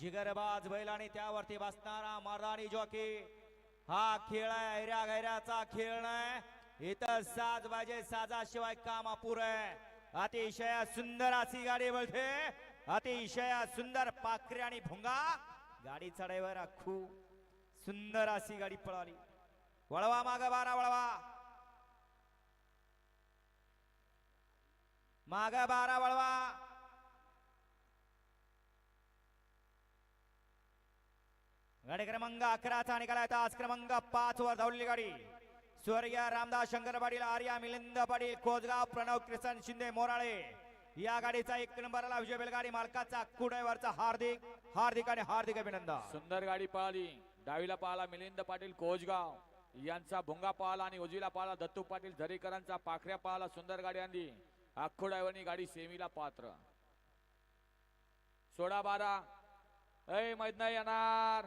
जिगरबाज बैल आणि त्यावरती बसणारा मर्दानी जॉकी. हा खेळ आहे ऐऱ्या गैऱ्याचा खेळ नाही इथं साज बाजे साजाशिवाय काम अपुर आहे. अतिशय सुंदर अशी गाडी बोलते. अतिशय सुंदर पाखरे आणि भुंगा. गाडी चढाईवर अख्खू सुंदर अशी गाडी पळाली. वळवा माग बारा वळवा. माग बारा वळवा. गाडी क्रमांक अकराचा निघाला तास क्रमांक पाच वर धावलेली गाडी. स्वर्गीय रामदास शंकर पाटील आर्या मिलिंद पाटील कोजगाव प्रणव किसन शिंदे मोराळे. या गाडीचा एक नंबरला विजय बैलगाडी मालकाचा कुडेवरचा हार्दिक हार्दिक आणि हार्दिक अभिनंदन. सुंदर गाडी पळाली डावीला पळाला मिलिंद पाटील कोजगाव. यांचा भुंगा पाहला आणि उजवीला पाहला दत्तू पाटील झरीकरांचा पाखऱ्या पाहला. सुंदर गाडी आणली. अख्खो गाडी सेमीला पात्र. सोळा बारा. ऐ मैदना नाही येणार.